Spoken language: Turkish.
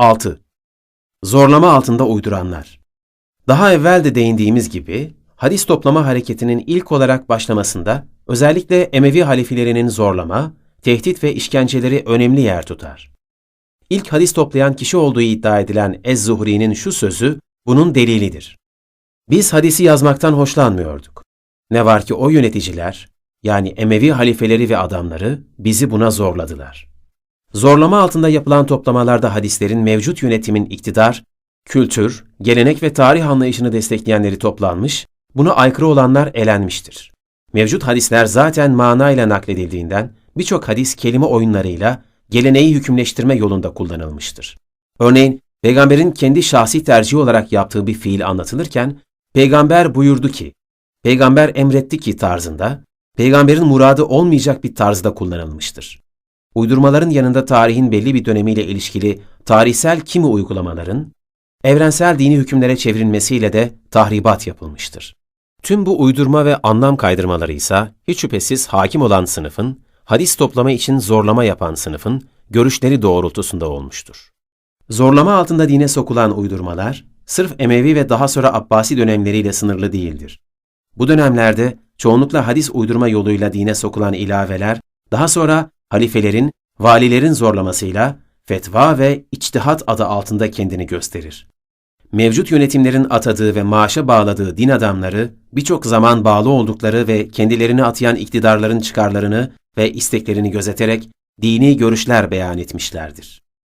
6. Zorlama altında uyduranlar. Daha evvel de değindiğimiz gibi, hadis toplama hareketinin ilk olarak başlamasında özellikle Emevi halifelerinin zorlama, tehdit ve işkenceleri önemli yer tutar. İlk hadis toplayan kişi olduğu iddia edilen Ez-Zuhri'nin şu sözü bunun delilidir. Biz hadisi yazmaktan hoşlanmıyorduk. Ne var ki o yöneticiler, yani Emevi halifeleri ve adamları bizi buna zorladılar. Zorlama altında yapılan toplamalarda hadislerin mevcut yönetimin iktidar, kültür, gelenek ve tarih anlayışını destekleyenleri toplanmış, buna aykırı olanlar elenmiştir. Mevcut hadisler zaten manayla nakledildiğinden birçok hadis kelime oyunlarıyla geleneği hükümleştirme yolunda kullanılmıştır. Örneğin, peygamberin kendi şahsi tercihi olarak yaptığı bir fiil anlatılırken, peygamber buyurdu ki, peygamber emretti ki tarzında, peygamberin muradı olmayacak bir tarzda kullanılmıştır. Uydurmaların yanında tarihin belli bir dönemiyle ilişkili tarihsel kimi uygulamaların, evrensel dini hükümlere çevrilmesiyle de tahribat yapılmıştır. Tüm bu uydurma ve anlam kaydırmaları ise hiç şüphesiz hakim olan sınıfın, hadis toplama için zorlama yapan sınıfın görüşleri doğrultusunda olmuştur. Zorlama altında dine sokulan uydurmalar, sırf Emevi ve daha sonra Abbasi dönemleriyle sınırlı değildir. Bu dönemlerde çoğunlukla hadis uydurma yoluyla dine sokulan ilaveler, daha sonra halifelerin, valilerin zorlamasıyla fetva ve içtihat adı altında kendini gösterir. Mevcut yönetimlerin atadığı ve maaşa bağladığı din adamları, birçok zaman bağlı oldukları ve kendilerini atayan iktidarların çıkarlarını ve isteklerini gözeterek dini görüşler beyan etmişlerdir.